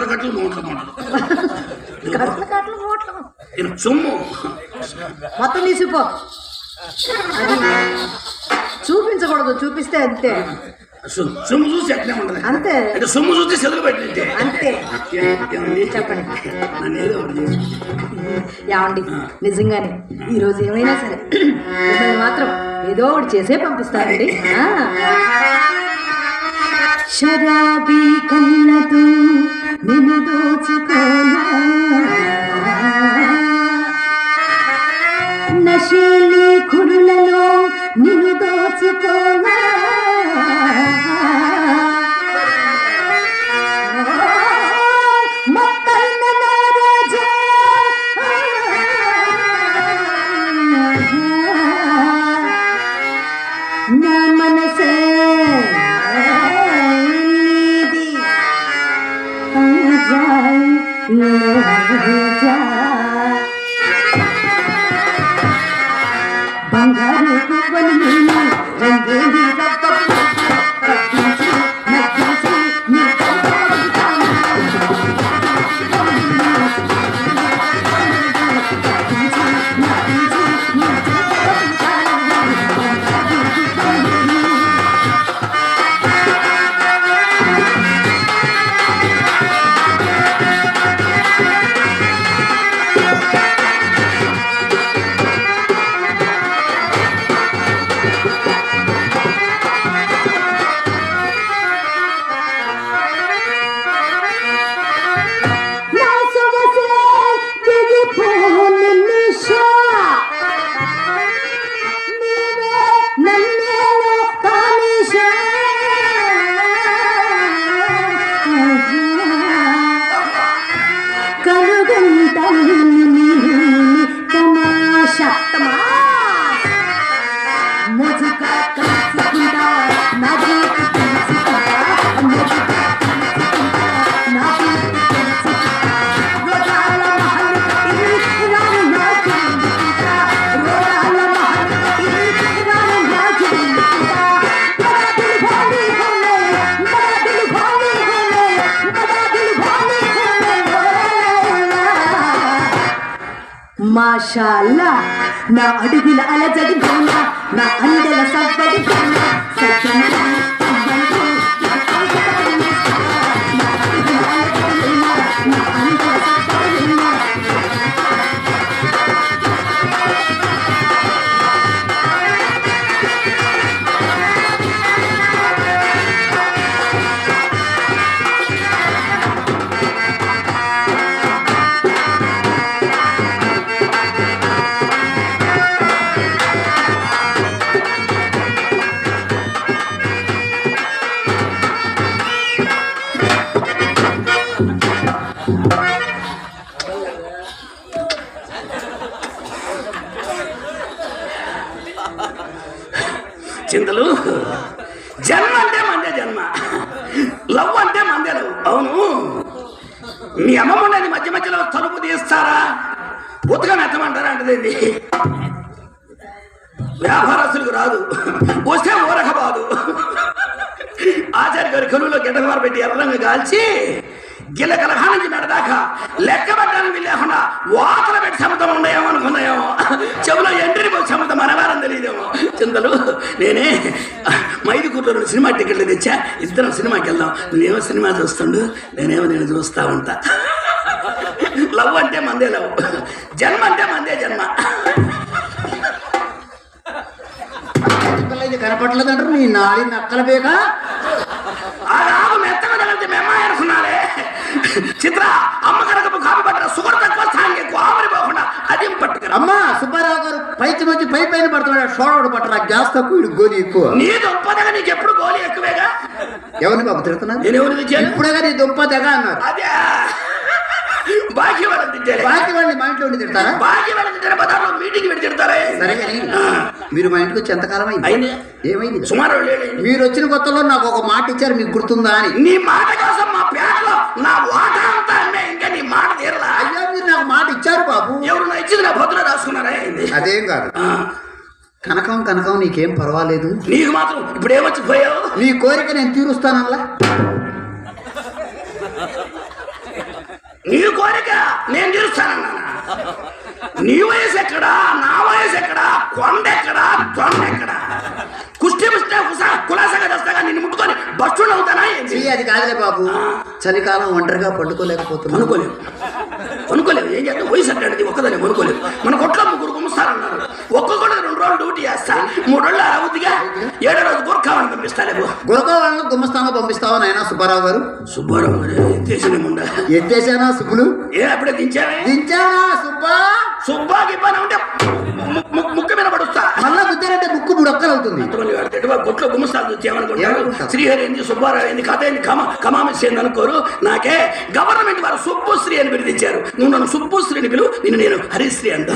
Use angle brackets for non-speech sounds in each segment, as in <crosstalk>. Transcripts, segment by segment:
మూటలు మూటలు కట్ల కట్ల మూటలు? ఇది సొమ్ము మొత్తం తీసిపో. చూపించకూడదు చూపిస్తే అంతే. సొమ్ము చూసి ఉండదు అంతే. అంటే సొమ్ము చూసి పెట్టింటే అంతే. చెప్పండి. ఏమండి? నిజంగానే ఈరోజు ఏమైనా సరే మిమ్మల్ని మాత్రం ఏదో ఒకటి చేసే పంపిస్తారండి ఆ. <laughs> శరాబీ కళ్ళతో 眠どつこやなしゅ যাই ಬಂಗಾರ ಬಂಗಾರ మాషాల్లా. నా అడుగుల అలజడి గోన నా అందెల సవ్వడి గోన చింతలు జన్మ అంటే మందే జన్మ. లవ్ అంటే మందే లవ్. అవును. మీ అమ్మమ్మ మధ్య మధ్యలో తలుపు తీస్తారా? ఉతకం మెత్తమంటారా అంటదండి వ్యాపారస్తులకు రాదు. వస్తే ఊరక బాదు. ఆచార్య గారి కరువులో గిడ్డకమార పెట్టి ఎర్రంగా కాల్చి గిల్ల కలహా నుంచి మెడదాకా లెక్క పెట్టడానికి లేకుండా వాతల పెట్టి శమతం ఉన్నాయేమో అనుకున్నాయేమో. చెవులో ఎంట్రీ పోయి శమతం మనవారని తెలియదేమో. చింతలు నేనే మైదుకూరులో సినిమా టికెట్లు తెచ్చా. ఇద్దరం సినిమాకి వెళ్దాం. నువ్వేమో సినిమా చూస్తుండు నేనేమో నేను చూస్తా ఉంటా. లవ్ అంటే మందే లవ్. జన్మ అంటే మందే జన్మ. కనపట్లేదంటారు నీ నాడి నక్కల బేక ఆ రాగు మెత్తగా తగిలితే మెమ్మ అనుకున్నారే చిత్ర అమ్మ కాపీ పట్టిన సుగర్ తక్కువ సాంగ్ ఎక్కువ ఆమరి పోకుండా అది పట్టుకురా. అమ్మా సుబ్బారావు గారు పైకి వచ్చి పై పైన పడుతున్నాడు. షోడోడు పట్టరా గ్యాస్ తక్కువ ఇడు గోలి ఎక్కువ. నీ దుంపదగా నీకు ఎప్పుడు గోలి ఎక్కువేగా? ఎవరిని బాబు తిడుతున్నారు నేను ఎవరిని తెచ్చాను ఇప్పుడే నీ అన్నారు అదే. తిట్టారు మా ఇంట్లో ఉండి తిడతారా? తిట్టారు మీటింగ్ పెట్టి తిడతారే. సరే మీరు మా ఇంటికి వచ్చి ఎంతకాలం అయింది? ఏమైంది? సుమారు. మీరు వచ్చిన కొత్తలో నాకు ఒక మాట ఇచ్చారు మీకు గుర్తుందా అని. నీ మాట కోసం మా నా వాటా అంతా అమ్మే ఇంకా నీ మాట తీరలా? అయ్యా మీరు నాకు మాట ఇచ్చారు బాబు. ఎవరు నా ఇచ్చింది నా భద్ర రాసుకున్నారా ఏంది? అదేం కాదు. ఆ, కనకం కనకం నీకేం పర్వాలేదు? నీకు మాత్రం ఇప్పుడు ఏమొచ్చి పోయావు? నీ కోరిక నేను తీరుస్తానల్లా? నీ కోరిక నేను తీరుస్తానన్నా. నీ వయసు ఎక్కడా? నా వయసు ఎక్కడా? కొండ ఎక్కడా? దొండ ఎక్కడా? కుష్టి పుష్టి కుసా కులాసగా తెస్తాగా నిన్ను ముట్టుకొని బస్సులు అవుతానా? చెయ్యి అది కాదులే బాబు. చలికాలం ఒంటరిగా పడుకోలేకపోతున్నాను అనుకోలేవు అనుకోలేవు ఏం చేస్తాం వయసు అట్టాడిది ఒక్కదాన్ని అనుకోలేవు మన కొట్లో ముగ్గురు గుమ్మిస్తారన్నారు ఒక్కొక్కడు రెండు రోజులు డ్యూటీ చేస్తా. మూడు రోజులు అవుతుందిగా ఏడో రోజు గుర్ఖావని పంపిస్తాలేవు గురక వాళ్ళని గుమ్మస్థానం పంపిస్తావా నాయనా సుబ్బారావు గారు? సుబ్బారావు గారు ఎత్తేసిన ముండ? ఎత్తేసానా సుబ్బులు? ఏ అప్పుడే దించావే? దించానా సుబ్బా? సుబ్బాకి ఇబ్బంది ఉంటే ము- ము- ముక్కు మీద పడుస్తా మళ్ళా గుద్దారంటే ముక్కు బుడొక్కలు అవుతుంది తిట్టువా కొట్లో గుమ్మస్తాలు ఏమనుకుంటారు? శ్రీహరి ఏంది సుబ్బారావు ఏంది కథ ఏంది కమ కమామిస్ ఏంది అనుకోరు నాకే గవర్నమెంట్ వారు సుబ్బుశ్రీ అని బిరుదించారు నువ్వు నన్ను సుబ్బుశ్రీని పిలువు నిన్ను నేను హరిశ్రీ అంట.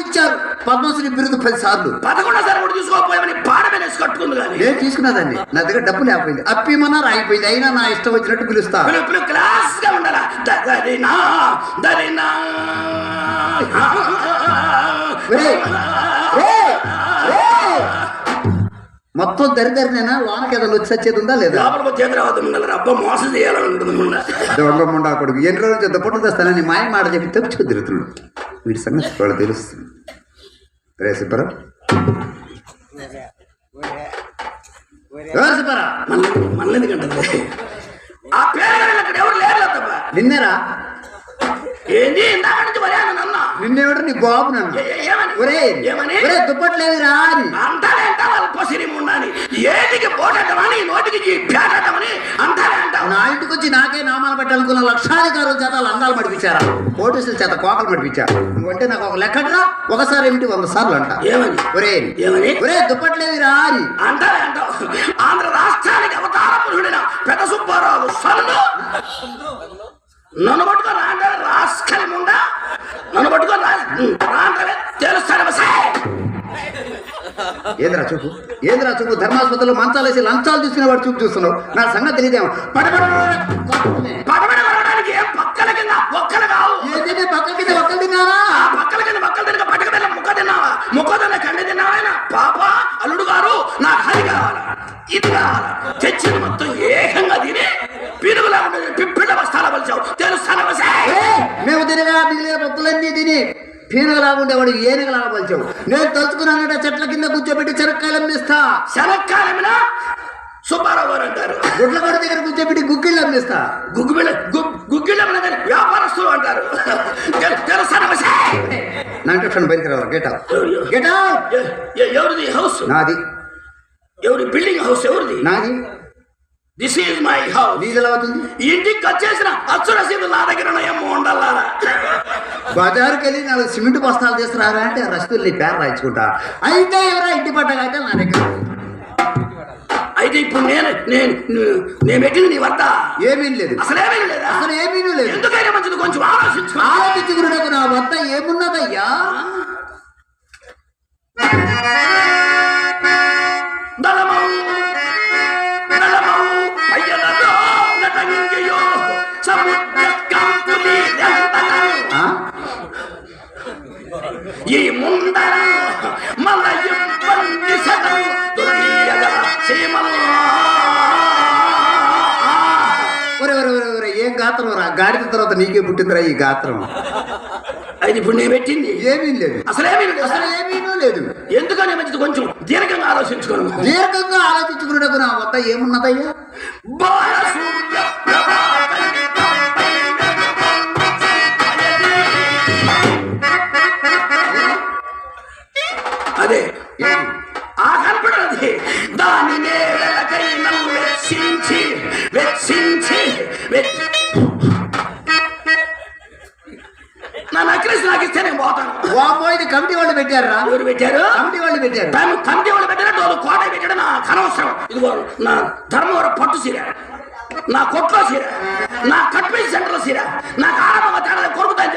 ఇచ్చారు. పద్మశ్రీ బిరుదు పది సార్లు పదకొండో సారి కూడా తీసుకోకపోయామని పాడ మీద కట్టుకుంది కానీ. నేను తీసుకున్నదాన్ని నా దగ్గర డబ్బు లేకపోయింది. అప్పిమన్నా రాయిపోయింది అయినా నా ఇష్టం వచ్చినట్టు పిలుస్తా. పిలువు క్లాస్గా ఉండాలా? దరినా దరినా. మొత్తం దరిదరినేనా లోనకి ఏదైనా వచ్చి వచ్చేది ఉందా లేదా? లోపలికి వచ్చేది రావద్దు ఉండాలి అబ్బా మోసం చేయాలనుకుంటుంది ముండ దొంగ ముండా కొడుకు. ఎన్ని రోజుల తెస్తానని మాయ మాట చెప్పి తప్పించుకు తిరుగుతున్నాడు వీడి సంగతి వాడు తెలుస్తుంది. రే సుబ్బరా మళ్ళీ మళ్ళీ ఆ పేరు అక్కడ ఎవరు లేరు తప్ప నిన్నేరా ఏంది? ఇందాక నుంచి మరి అని అన్నా నిన్నేవాడు నీ బాబు నన్ను. ఏ- ఏ- ఏమని? ఒరే ఏమని? ఒరే దుప్పట్లేదురా అని. అంటానే అంటావు? అల్పసిరి ఉండని ఏటికి పోటట్టమని నోటికి అంటావు. నా ఇంటికి వచ్చి నాకే నామాలు పెట్టాలనుకున్న లక్షాధికారుల చేత లంగాలు మడిపించారా? పోలీసుల చేత కోకలు మడిపించారు? నువ్వంటే నాకు ఒక లెక్కట్రా ఒకసారి ఏమిటి వంద సార్లు అంట. ఏమని? ఒరే ఏమని? ఒరే దుప్పట్లేదురా అని. అంటానే అంటావు. ఆంధ్ర రాష్ట్రానికి అవతార పురుషుడైన పెద్ద సుబ్బారావు సన్ను. నన్ను రాస్కలి ముండా నన్ను పట్టుకొని రా. ఏంద్రా చూపు? ఏంద్రా చూపు? ధర్మాసుపత్రిలో మంచాలు వేసి లంచాలు తీసుకునే వాడు చూపు చూస్తున్నావు? నా సంగతి తెలియదేమో పడబడి తిని పీనగలాగా ఉండేవాడు ఏనుగలాగా పలిచావు నేను తలుచుకున్నానంటే చెట్ల కింద కూర్చోబెట్టి చెరక్కాయలు అమ్మిస్తా. శనక్కాలమిన సుబ్బారావు గారు అంటారు. గుడ్ల కొడ దగ్గర కూర్చోబెట్టి గుగ్గిళ్ళు అమ్మిస్తా. గుగ్గుబిళ్ళ గుగ్గిళ్ళ వ్యాపారస్తులు అంటారు. తెలు- తెలుస్తాను నాకు క్షణం బయటికి రావాలి గెట్ గెట్ ఎవరిది? హౌస్? నాది. ఎవరి బిల్డింగ్ హౌస్ ఎవరిది? నాది. దిస్ ఈజ్ మై హౌస్ నీది ఎలా అవుతుంది ఇంటికి వచ్చేసిన అచ్చు రసీదు నా దగ్గర ఉన్నాయేమో ఉండాలా బజారుకి వెళ్ళి నాలుగు సిమెంట్ బస్తాలు తీసుకురారా అంటే రసీదులు నీ పేరు రాయించుకుంటా. అయితే ఎవరా ఇంటి పట్ట అయితే నా దగ్గర. అయితే ఇప్పుడు నేను నేను నేను పెట్టింది నీ వద్ద. ఏమీ లేదు. అసలేమీ లేదా? అసలు ఏమీ లేదు. ఎందుకైనా మంచిది కొంచెం ఆలోచించు ఆలోచించుకున్నకు నా వద్ద ఏమున్నదయ్యా? దళమౌ? ఈ ముందర మలయం బంది సదం దొరియగల సీమల్? ఒరే ఒరే ఒరే ఒరే ఏం గాత్రం రా? గాడిద తర్వాత నీకే పుట్టిందిరా ఈ గాత్రం. అది ఇప్పుడు నేను పెట్టింది. ఏమీ లేదు. అసలేమీ లేదు. అసలు ఏమీ లేదు. ఎందుకని మంచిది కొంచెం దీర్ఘంగా ఆలోచించుకోను? దీర్ఘంగా ఆలోచించుకున్నకు నా వద్ద ఏమున్నదయ్యా? బాల ఆ కనపడది దాని నేలకై నన్ను వెచ్చించి వెచ్చించి వెచ్చి నా నక్లెస్ నాకు ఇస్తే నేను పోతాను. ఇది కమిటీ వాళ్ళు పెట్టారా ఎవరు పెట్టారు? కమిటీ వాళ్ళు పెట్టారు. తను కమిటీ వాళ్ళు కోట పెట్టడం? నా అనవసరం. ఇదిగో నా ధర్మవరం పట్టు సీర నా కొట్లో సీర నా కట్పీస్ సెంటర్ సీర నా ఆరంభంగా తేడా కొరుకుతాయి